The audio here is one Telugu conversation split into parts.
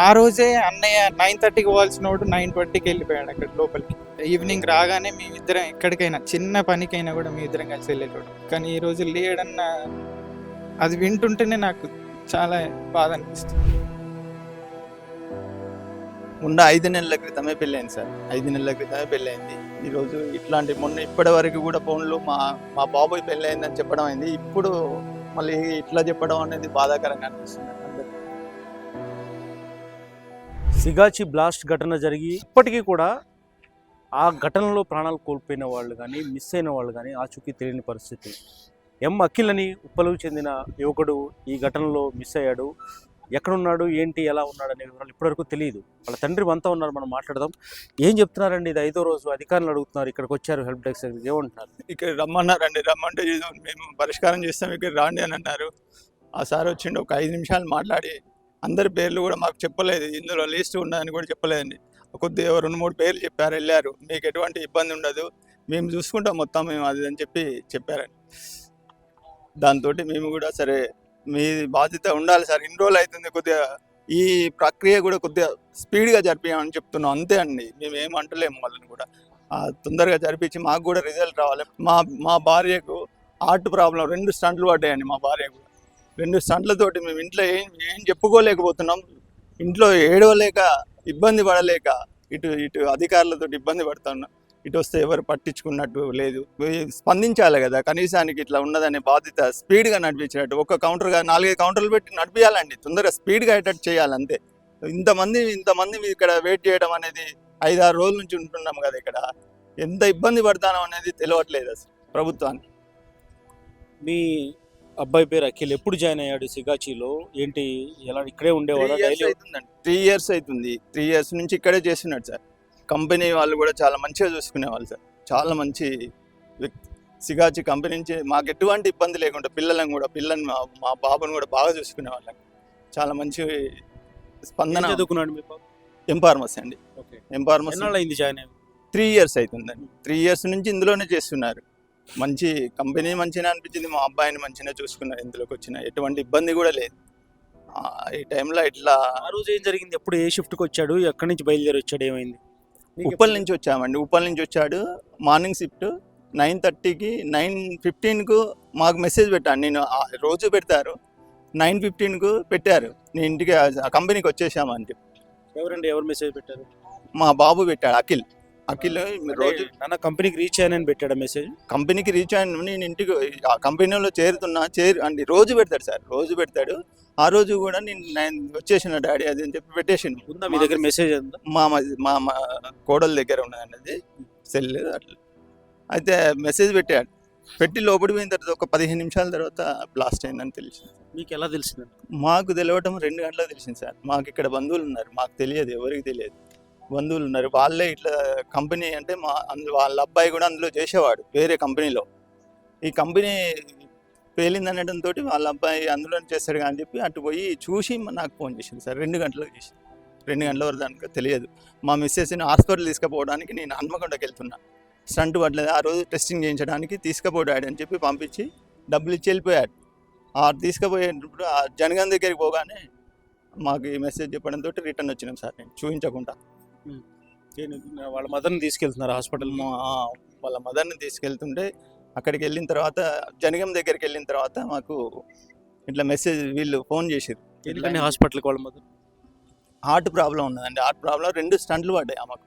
ఆ రోజే అన్నయ్య నైన్ థర్టీకి పోవాల్సిన వాడు నైన్ ట్వంటీకి వెళ్ళిపోయాడు అక్కడ లోపలికి. ఈవినింగ్ రాగానే మేమిద్దరం ఎక్కడికైనా చిన్న పనికైనా కూడా మీ ఇద్దరం కలిసి వెళ్ళేటోడు కానీ ఈ రోజు లేడన్న అది వింటుంటేనే నాకు చాలా బాధ అనిపిస్తుంది. ఉన్న ఐదు నెలల క్రితమే పెళ్ళైంది సార్. ఐదు నెలల క్రితమే పెళ్ళైంది. ఈరోజు ఇట్లాంటి మొన్న ఇప్పటి వరకు కూడా ఫోన్లు మా మా బాబోయ్ పెళ్ళైందని చెప్పడం అయింది. ఇప్పుడు మళ్ళీ ఇట్లా చెప్పడం అనేది బాధాకరంగా అనిపిస్తుంది. సిగాచి బ్లాస్ట్ ఘటన జరిగి ఇప్పటికీ కూడా ఆ ఘటనలో ప్రాణాలు కోల్పోయిన వాళ్ళు కానీ మిస్ అయిన వాళ్ళు కానీ ఆచూకీ తెలియని పరిస్థితి. ఎం అఖిల్ అని ఉప్పలకు చెందిన యువకుడు ఈ ఘటనలో మిస్ అయ్యాడు. ఎక్కడున్నాడు? ఏంటి? ఎలా ఉన్నాడు? అనే వివరాలు ఇప్పటివరకు తెలియదు. వాళ్ళ తండ్రి అంతా ఉన్నారు. మనం మాట్లాడదాం. ఏం చెప్తున్నారండి? ఇది ఐదో రోజు అధికారులు అడుగుతున్నారు. ఇక్కడికి వచ్చారు హెల్ప్ డెస్క్ దగ్గరికి. ఏమంటున్నారు? ఇక్కడ రమ్మన్నారండి. రమ్మంటే మేము పరిష్కారం చేస్తాం. ఇక్కడ రాండి అని అన్నారు. ఆ సార్ వచ్చిండు. ఒక ఐదు నిమిషాలు మాట్లాడి అందరి పేర్లు కూడా మాకు చెప్పలేదు. ఇందులో లిస్ట్ ఉన్నదని కూడా చెప్పలేదండి. కొద్దిగా రెండు మూడు పేర్లు చెప్పారు వెళ్ళారు. మీకు ఎటువంటి ఇబ్బంది ఉండదు. మేము చూసుకుంటాం మొత్తం మేము అది అని చెప్పి చెప్పారండి. దాంతో మేము కూడా సరే మీ బాధ్యత ఉండాలి సార్. ఇన్ని రోజులు అవుతుంది కొద్దిగా ఈ ప్రక్రియ కూడా కొద్దిగా స్పీడ్గా జరిపించామని చెప్తున్నాం. అంతే అండి. మేము ఏం అంటలేము వాళ్ళని కూడా. తొందరగా జరిపించి మాకు కూడా రిజల్ట్ రావాలి. మా మా భార్యకు హార్ట్ ప్రాబ్లం రెండు స్టంట్లు పడ్డాయండి మా భార్యకు. రెండు సంట్లతోటి మేము ఇంట్లో ఏం ఏం చెప్పుకోలేకపోతున్నాం. ఇంట్లో ఏడవలేక ఇబ్బంది పడలేక ఇటు ఇటు అధికారులతో ఇబ్బంది పడుతున్నాం. ఇటు వస్తే ఎవరు పట్టించుకున్నట్టు లేదు. స్పందించాలి కదా. కనీసానికి ఇట్లా ఉన్నదనే బాధ్యత స్పీడ్గా నడిపించినట్టు ఒక కౌంటర్గా నాలుగైదు కౌంటర్లు పెట్టి నడిపించాలండి తొందరగా స్పీడ్గా అయ్యేటట్టు చేయాలి అంతే. ఇంతమంది ఇంతమంది ఇక్కడ వెయిట్ చేయడం అనేది ఐదారు రోజుల నుంచి ఉంటున్నాం కదా ఇక్కడ. ఎంత ఇబ్బంది పడతానో అనేది తెలియట్లేదు అసలు ప్రభుత్వానికి. మీ అబ్బాయి పేరు అఖిల్ ఎప్పుడు జాయిన్ అయ్యాడు సిగాచిలో? ఏంటి ఎలా ఇక్కడే ఉండేవాడా డైలీ అవుతుందండి త్రీ ఇయర్స్ అవుతుంది త్రీ ఇయర్స్ నుంచి ఇక్కడే చేస్తున్నాడు సార్. కంపెనీ వాళ్ళు కూడా చాలా మంచిగా చూసుకునేవాళ్ళు సార్. చాలా మంచి వ్యక్తి సిగాచి కంపెనీ నుంచి మాకు ఎటువంటి ఇబ్బంది లేకుండా పిల్లలను కూడా పిల్లల్ని మా బాబుని కూడా బాగా చూసుకునేవాళ్ళం. చాలా మంచి స్పందన చదువుకున్నాడు మీ బాబు? ఎం ఫార్మసీ అండి. Okay. M pharmacy join three years అవుతుందండి త్రీ ఇయర్స్ నుంచి ఇందులోనే చేస్తున్నారు. మంచి కంపెనీ మంచిగా అనిపించింది. మా అబ్బాయిని మంచిగా చూసుకున్నారు. ఇందులోకి వచ్చిన ఎటువంటి ఇబ్బంది కూడా లేదు. ఈ టైంలో ఇట్లా ఆ రోజు ఏం జరిగింది? ఎప్పుడు ఏ షిఫ్ట్కి వచ్చాడు? ఎక్కడి నుంచి బయలుదేరి వచ్చాడు? ఏమైంది? ఉప్పల్ నుంచి వచ్చామండి. ఉప్పల్ నుంచి వచ్చాడు. మార్నింగ్ షిఫ్ట్ నైన్ థర్టీకి నైన్ ఫిఫ్టీన్కు మాకు మెసేజ్ పెట్టాను నేను ఆ రోజు పెడతారు. నైన్ ఫిఫ్టీన్కు పెట్టారు. నేను ఇంటికి ఆ కంపెనీకి వచ్చేసామని చెప్పి. ఎవరండి? ఎవరు మెసేజ్ పెట్టారు? మా బాబు పెట్టాడు అఖిల్. అఖిల్ రోజు నాన్న కంపెనీకి రీచ్ అయ్యానని పెట్టాడు మెసేజ్ కంపెనీకి రీచ్ అయిన నేను ఇంటికి ఆ కంపెనీలో చేరుతున్నా చేరు అంటే రోజు పెడతాడు సార్ రోజు పెడతాడు. ఆ రోజు కూడా నేను నేను వచ్చేసిన డాడీ అది అని చెప్పి పెట్టేసిండు. ఉందా మీ దగ్గర మెసేజ్ మా మ- మా కోడల దగ్గర ఉన్నదండి అది సెల్ అట్లా. అయితే మెసేజ్ పెట్టాడు. పెట్టి లోపడి పోయిన తర్వాత ఒక పదిహేను నిమిషాల తర్వాత బ్లాస్ట్ అయిందని తెలిసింది. మీకు ఎలా తెలిసింది మాకు తెలియటం రెండు గంటలకు తెలిసింది సార్. మాకు ఇక్కడ బంధువులు ఉన్నారు. మాకు తెలియదు ఎవరికి తెలియదు. బంధువులు ఉన్నారు. వాళ్ళే ఇట్లా కంపెనీ అంటే మా అందు వాళ్ళ అబ్బాయి కూడా అందులో చేసేవాడు వేరే కంపెనీలో. ఈ కంపెనీ పేలిందనడంతో వాళ్ళ అబ్బాయి అందులో చేస్తాడు అని చెప్పి అటు పోయి చూసి నాకు ఫోన్ చేసింది. సార్ రెండు గంటలకు చేసి రెండు గంటల వరకు దానికి తెలియదు. మా మిస్సెస్ని హాస్పిటల్ తీసుకుపోవడానికి నేను హన్మకొండకి వెళ్తున్నా. స్టంట్ పడలేదు ఆ రోజు టెస్టింగ్ చేయించడానికి తీసుకుపోయాడు అని చెప్పి పంపించి డబ్బులు ఇచ్చి వెళ్ళిపోయాడు. ఆ తీసుకుపోయేటప్పుడు ఆ జనగన్ దగ్గరికి పోగానే మాకు ఈ మెసేజ్ చెప్పడంతో రిటర్న్ వచ్చినాం సార్ నేను. చూపించకుండా వాళ్ళ మదర్ని తీసుకెళ్తున్నారు హాస్పిటల్. వాళ్ళ మదర్ని తీసుకెళ్తుంటే అక్కడికి వెళ్ళిన తర్వాత జనగం దగ్గరికి వెళ్ళిన తర్వాత మాకు ఇట్లా మెసేజ్ వీళ్ళు ఫోన్ చేసారు ఎందుకంటే హాస్పిటల్కి వాళ్ళ మదర్? హార్ట్ ప్రాబ్లం ఉన్నదండి. హార్ట్ ప్రాబ్లం రెండు స్టంట్లు పడ్డాయి ఆమెకు.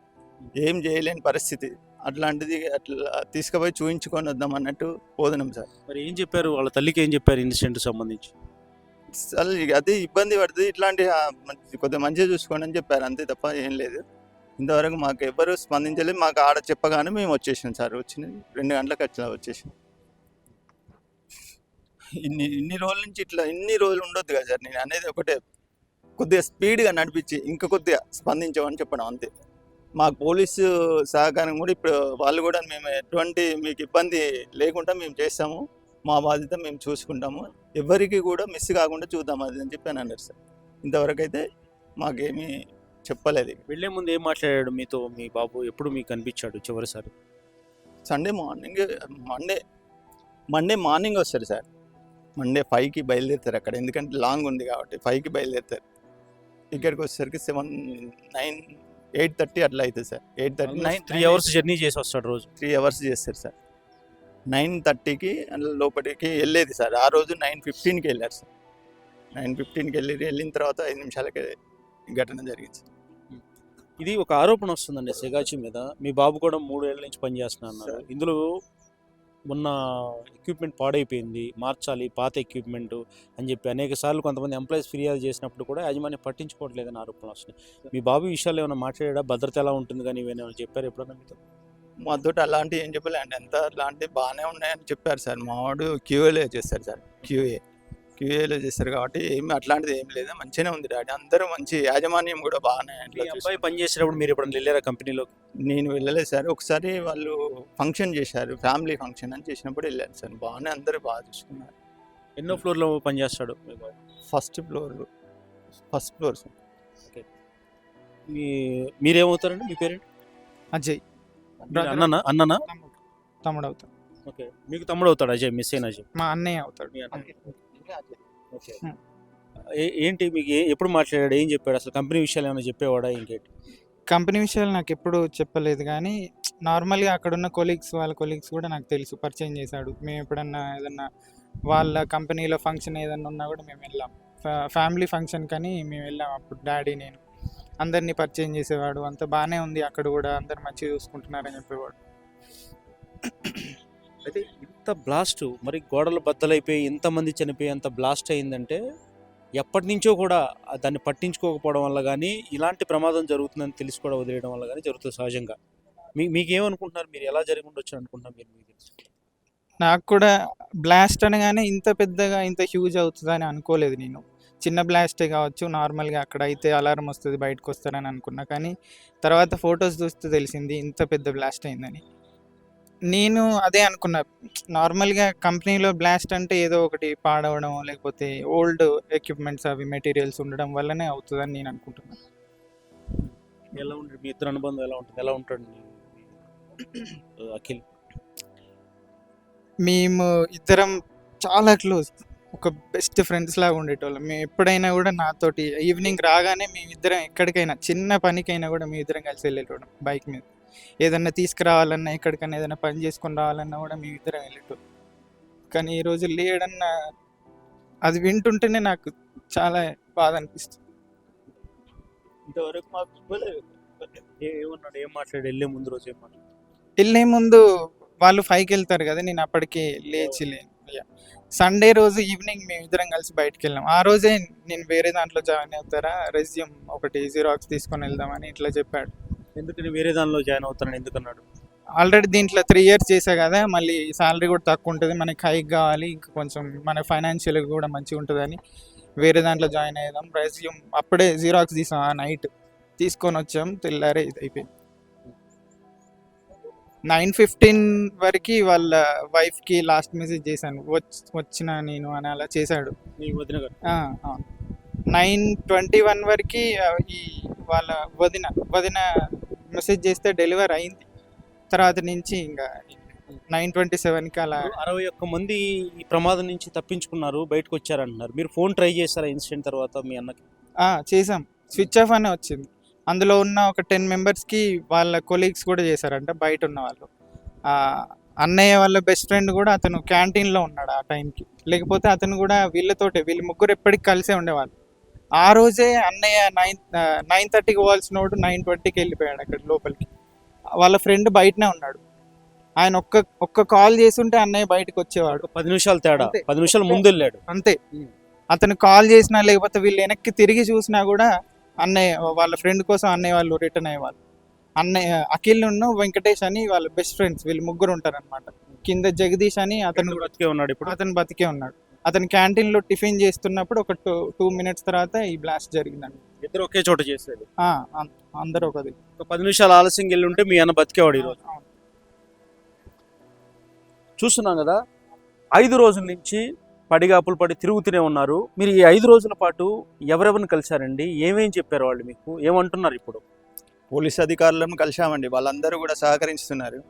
ఏం చేయలేని పరిస్థితి. అట్లాంటిది అట్లా తీసుకుపోయి చూయించుకొని వద్దాం అన్నట్టు పోతున్నాం సార్. మరి ఏం చెప్పారు? వాళ్ళ తల్లికి ఏం చెప్పారు ఇన్సిడెంట్ సంబంధించి? అదే ఇబ్బంది పడుతుంది. ఇట్లాంటి కొద్దిగా మంచిగా చూసుకోండి అని చెప్పారు. అంతే తప్ప ఏం లేదు. ఇంతవరకు మాకు ఎవ్వరు స్పందించలేదు. మాకు ఆడ చెప్పగానే మేము వచ్చేసాం సార్. వచ్చిన రెండు గంటలకు అట్లా వచ్చేసాం ఇన్ని ఇన్ని రోజుల నుంచి ఇట్లా ఇన్ని రోజులు ఉండొద్దు కదా సార్. నేను అనేది ఒకటే. కొద్దిగా స్పీడ్గా నడిపించి ఇంకా కొద్దిగా స్పందించామని చెప్పడం అంతే. మాకు పోలీసు సహకారం కూడా ఇప్పుడు వాళ్ళు కూడా మేము ఎటువంటి మీకు ఇబ్బంది లేకుండా మేము చేస్తాము. మా బాధ్యత మేము చూసుకుంటాము. ఎవరికి కూడా మిస్ కాకుండా చూద్దాం అది అని చెప్పి అని అన్నారు సార్. ఇంతవరకు అయితే మాకేమీ చెప్పలేదు. వెళ్ళే ముందు ఏం మాట్లాడాడు మీతో మీ బాబు? ఎప్పుడు మీకు కనిపించాడు చివరిసారి? Sunday morning Monday Monday morning వస్తారు సార్. మండే ఫైవ్కి బయలుదేరుతారు అక్కడ. ఎందుకంటే లాంగ్ ఉంది కాబట్టి ఫైవ్కి బయలుదేరుతారు. ఇక్కడికి వచ్చేసరికి సెవెన్ నైన్ ఎయిట్ థర్టీ అట్లా అవుతుంది sir. Eight thirty nine three hours journey చేసి వస్తాడు రోజు. త్రీ అవర్స్ చేస్తారు సార్. నైన్ థర్టీకి లోపలికి వెళ్ళేది సార్. ఆ రోజు నైన్ ఫిఫ్టీన్కి వెళ్ళారు సార్. నైన్ ఫిఫ్టీన్కి వెళ్ళి వెళ్ళిన తర్వాత ఐదు నిమిషాలకే ఈ ఘటన జరిగింది సార్. ఇది ఒక ఆరోపణ వస్తుందండి సెగాచి మీద. మీ బాబు కూడా మూడేళ్ళ నుంచి పనిచేస్తున్నా అన్నారు. ఇందులో ఉన్న ఎక్విప్మెంట్ పాడైపోయింది. మార్చాలి పాత ఎక్విప్మెంట్ అని చెప్పి అనేక సార్లు కొంతమంది ఎంప్లాయీస్ ఫిర్యాదు చేసినప్పుడు కూడా యాజమాన్యం పట్టించుకోవట్లేదని ఆరోపణలు వస్తున్నాయి. మీ బాబు విషయాలు ఏమైనా మాట్లాడా భద్రత ఎలా ఉంటుంది కానీ ఇవేమైనా చెప్పారు ఎప్పుడన్నా మీతో? మాతోటి అలాంటివి ఏం చెప్పలే అండి ఎంత అలాంటివి బాగానే ఉన్నాయని చెప్పారు సార్. మా వాడు క్యూఏలో చేస్తారు సార్. క్యూఏ క్యూఏలో చేస్తారు కాబట్టి ఏమి అట్లాంటిది ఏం లేదు. మంచిగానే ఉంది డాడీ. అందరూ మంచి యాజమాన్యం కూడా బాగానే అబ్బాయి పని చేసేటప్పుడు మీరు ఎప్పుడైనా వెళ్ళారా కంపెనీలో? నేను వెళ్ళలేదు సార్. ఒకసారి వాళ్ళు ఫంక్షన్ చేశారు. ఫ్యామిలీ ఫంక్షన్ అని చేసినప్పుడు వెళ్ళాను సార్. బాగానే అందరూ బాగా చూసుకున్నారు. ఎన్నో ఫ్లోర్లో పనిచేస్తాడు మీ బాబు? First floor. First floor sir. మీ మీరేమవుతారండి? మీ పేరెంట్? అజయ్. అన్ననా? అన్ననా? తమ్ముడు. తమ్ముడు అవుతాడు ఓకే. మీకు తమ్ముడు అవుతాడు అజయ్? మిస్ అయిన అజయ్? మా అన్నయ్య అవుతాడు. ఏంటి మీకు ఎప్పుడు మాట్లాడాడు? ఏం చెప్పాడు? అసలు కంపెనీ విషయాలు ఏమైనా చెప్పేవాడా? ఇంకేంటి కంపెనీ విషయాలు నాకు ఎప్పుడు చెప్పలేదు కానీ నార్మల్గా అక్కడ ఉన్న కొలీగ్స్ వాళ్ళ కొలీగ్స్ కూడా నాకు తెలుసు పరిచయం చేశాడు. మేము ఎప్పుడన్నా ఏదన్నా వాళ్ళ కంపెనీలో ఫంక్షన్ ఏదన్నా ఉన్నా కూడా మేము వెళ్ళాం. ఫ్యామిలీ ఫంక్షన్ కానీ మేము వెళ్ళాం అప్పుడు డాడీ నేను. అందరినీ పరిచయం చేసేవాడు. అంత బాగానే ఉంది. అక్కడ కూడా అందరు మంచిగా చూసుకుంటున్నారని చెప్పేవాడు. అయితే ఇంత బ్లాస్ట్ మరి గోడలు బద్దలైపోయి ఇంతమంది చనిపోయి అంత బ్లాస్ట్ అయిందంటే ఎప్పటి నుంచో కూడా దాన్ని పట్టించుకోకపోవడం వల్ల కానీ ఇలాంటి ప్రమాదం జరుగుతుందని తెలిసి కూడా వదిలేయడం వల్ల కానీ జరుగుతుంది సహజంగా. మీ మీకేమనుకుంటున్నారు? మీరు ఎలా జరిగి ఉండొచ్చు అనుకుంటున్నారు? మీరు మీకు నాకు కూడా బ్లాస్ట్ అనగానే ఇంత పెద్దగా ఇంత హ్యూజ్ అవుతుందని అనుకోలేదు నేను. చిన్న బ్లాస్టే కావచ్చు నార్మల్గా అక్కడ అయితే అలారం వస్తుంది బయటకు వస్తారని అనుకున్నా కానీ తర్వాత ఫొటోస్ చూస్తే తెలిసింది ఇంత పెద్ద బ్లాస్ట్ అయిందని. నేను అదే అనుకున్నా. నార్మల్గా కంపెనీలో బ్లాస్ట్ అంటే ఏదో ఒకటి పాడవడం లేకపోతే ఓల్డ్ ఎక్విప్మెంట్స్ అవి మెటీరియల్స్ ఉండడం వల్లనే అవుతుందని నేను అనుకుంటున్నాను ఎలా ఉంటుంది? మీ ఇద్దరు అనుబంధం ఎలా ఉంటుంది? ఎలా మీ- అఖిల్? మేము ఇద్దరం చాలా క్లోజ్. ఒక బెస్ట్ ఫ్రెండ్స్ లాగా ఉండేటోళ్ళం. మేము ఎప్పుడైనా కూడా నాతోటి ఈవినింగ్ రాగానే మేము ఇద్దరం ఎక్కడికైనా చిన్న పనికైనా కూడా మేము ఇద్దరం కలిసి వెళ్ళేటోళ్ళం బైక్ మీద. ఏదన్నా తీసుకురావాలన్నా ఎక్కడికైనా ఏదైనా పని చేసుకొని రావాలన్నా కూడా మేము ఇద్దరం వెళ్ళేటోళ్ళం. కానీ ఈ రోజు లేడన్నా అది వింటుంటేనే నాకు చాలా బాధ అనిపిస్తుంది. ఇంతవరకు మాకు ఇవ్వలేదు. ఏమన్నాడు ఏం మాట్లాడు వెళ్ళే ముందు రోజు ఏం మాట్లాడు వెళ్ళే ముందు వాళ్ళు ఫైవ్కి వెళ్తారు కదా నేను అప్పటికి లేచి లేను సండే రోజు ఈవినింగ్ మేము ఇద్దరం కలిసి బయటకు వెళ్ళాం. ఆ రోజే నేను వేరే దాంట్లో జాయిన్ అవుతారా రెజ్యూమ్ ఒకటి జీరాక్స్ తీసుకొని వెళ్దామని ఇట్లా చెప్పాడు. ఎందుకని వేరే దానిలో జాయిన్ అవుతానని ఎందుకన్నాడు? ఆల్రెడీ దీంట్లో త్రీ ఇయర్స్ చేసా కదా మళ్ళీ సాలరీ కూడా తక్కువ ఉంటుంది మనకి హైక్ కావాలి ఇంకా కొంచెం మన ఫైనాన్షియల్ కూడా మంచిగా ఉంటుందని వేరే దాంట్లో జాయిన్ అయ్యాం రెజ్యూమ్ అప్పుడే జీరాక్స్ తీసాం ఆ నైట్ తీసుకొని వచ్చాం తెల్లారే ఇది అయిపోయింది. నైన్ ఫిఫ్టీన్ వరకు వాళ్ళ వైఫ్కి లాస్ట్ మెసేజ్ చేశాను. వచ్చి వచ్చిన నేను అని అలా చేశాడు. వదిన నైన్ ట్వంటీ వన్ వరకు ఈ వాళ్ళ వదిన వదిన మెసేజ్ చేస్తే డెలివర్ అయింది. తర్వాత నుంచి ఇంకా నైన్ ట్వంటీ సెవెన్కి అలా అరవై ఒక్క మంది ఈ ప్రమాదం నుంచి తప్పించుకున్నారు బయటకు వచ్చారంటున్నారు. మీరు ఫోన్ ట్రై చేశారా ఇన్సిడెంట్ తర్వాత మీ అన్నకి? చేసాం స్విచ్ ఆఫ్ అనే వచ్చింది. అందులో ఉన్న ఒక టెన్ మెంబర్స్కి వాళ్ళ కొలీగ్స్ కూడా చేశారంట బయట ఉన్న వాళ్ళు. అన్నయ్య వాళ్ళ బెస్ట్ ఫ్రెండ్ కూడా అతను క్యాంటీన్లో ఉన్నాడు ఆ టైంకి. లేకపోతే అతను కూడా వీళ్ళతోటే వీళ్ళు ముగ్గురు ఎప్పటికి కలిసే ఉండేవాళ్ళు. ఆ రోజే అన్నయ్య నైన్ నైన్ థర్టీకి పోవాల్సిన వాడు నైన్ ట్వంటీకి వెళ్ళిపోయాడు అక్కడ లోపలికి. వాళ్ళ ఫ్రెండ్ బయటనే ఉన్నాడు. ఆయన ఒక్క ఒక్క కాల్ చేస్తుంటే అన్నయ్య బయటకు వచ్చేవాడు. పది నిమిషాలు తేడా. పది నిమిషాలు ముందు వెళ్ళాడు. అంతే. అతను కాల్ చేసినా లేకపోతే వీళ్ళు వెనక్కి తిరిగి చూసినా కూడా అన్నయ్య వాళ్ళ ఫ్రెండ్ కోసం అన్నయ్య వాళ్ళు రిటర్న్ అయ్యేవాళ్ళు. అన్నయ్య అఖిల్ ఉన్న వెంకటేష్ అని వాళ్ళ బెస్ట్ ఫ్రెండ్స్. వీళ్ళు ముగ్గురు ఉంటారు అనమాట కింద జగదీష్ అని అతను అతను బతికే ఉన్నాడు ఇప్పుడు. అతను బతికే ఉన్నాడు. అతను క్యాంటీన్లో టిఫిన్ చేస్తున్నప్పుడు ఒక టూ టూ మినిట్స్ తర్వాత ఈ బ్లాస్ట్ జరిగిందండి. ఇద్దరు ఒకే చోట చేసేది? ఆ, అం- అందరూ ఒకది ఒక పది నిమిషాలు ఆలస్యంగా వెళ్ళి ఉంటే మీ అన్న బతికేవాడు ఈరోజు. చూస్తున్నాం కదా ఐదు రోజుల నుంచి పడిగాపులు పడి తిరుగుతూనే ఉన్నారు. మీరు ఈ ఐదు రోజుల పాటు ఎవరెవరిని కలిశారండి? ఏమేం చెప్పారు వాళ్ళు మీకు? ఏమంటున్నారు ఇప్పుడు? పోలీస్ అధికారులను కలిశామండి. వాళ్ళందరూ కూడా సహకరిస్తున్నారు.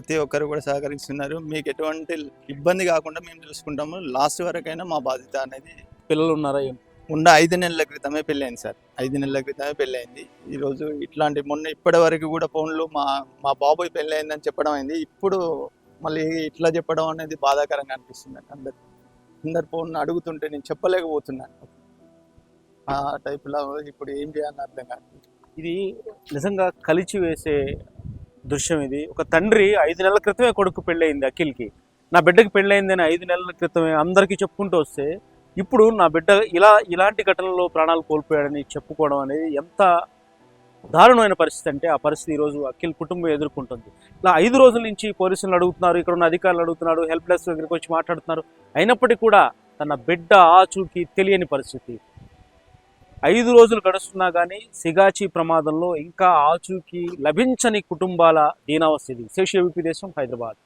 ప్రతి ఒక్కరు కూడా సహకరిస్తున్నారు. మీకు ఎటువంటి ఇబ్బంది కాకుండా మేము చూసుకుంటాము లాస్ట్ వరకైనా మా బాధ్యత అనేది పిల్లలు ఉన్నారా ఉన్న ఐదు నెలల క్రితమే పెళ్ళైంది సార్. ఐదు నెలల క్రితమే పెళ్ళైంది ఈరోజు ఇట్లాంటి మొన్న ఇప్పటి వరకు కూడా ఫోన్లు మా మా బాబోయ్ పెళ్ళైందని చెప్పడం అయింది. ఇప్పుడు మళ్ళీ ఇట్లా చెప్పడం అనేది బాధాకరంగా అనిపిస్తుంది అందరు అందరు ఫోన్ అడుగుతుంటే నేను చెప్పలేకపోతున్నాను. ఆ టైప్లో ఇప్పుడు ఏం చేయాలని అర్థం కాదు. ఇది నిజంగా కలిచి వేసే దృశ్యం ఇది. ఒక తండ్రి ఐదు నెలల క్రితమే కొడుకు పెళ్ళయింది అఖిల్కి. నా బిడ్డకి పెళ్ళయిందని ఐదు నెలల క్రితమే అందరికీ చెప్పుకుంటూ వస్తే ఇప్పుడు నా బిడ్డ ఇలా ఇలాంటి ఘటనలో ప్రాణాలు కోల్పోయాడని చెప్పుకోవడం అనేది ఎంత దారుణమైన పరిస్థితి అంటే ఆ పరిస్థితి ఈరోజు అఖిల్ కుటుంబం ఎదుర్కొంటుంది. ఇలా ఐదు రోజుల నుంచి పోలీసులను అడుగుతున్నారు ఇక్కడ ఉన్న అధికారులు అడుగుతున్నారు హెల్ప్ డెస్క్ దగ్గరికి వచ్చి మాట్లాడుతున్నారు. అయినప్పటికీ కూడా తన బిడ్డ ఆచూకీ తెలియని పరిస్థితి. ఐదు రోజులు గడుస్తున్నా కానీ సిగాచి ప్రమాదంలో ఇంకా ఆచూకీ లభించని కుటుంబాల దీనావస్థితి ఇది. శేష దేశం హైదరాబాద్.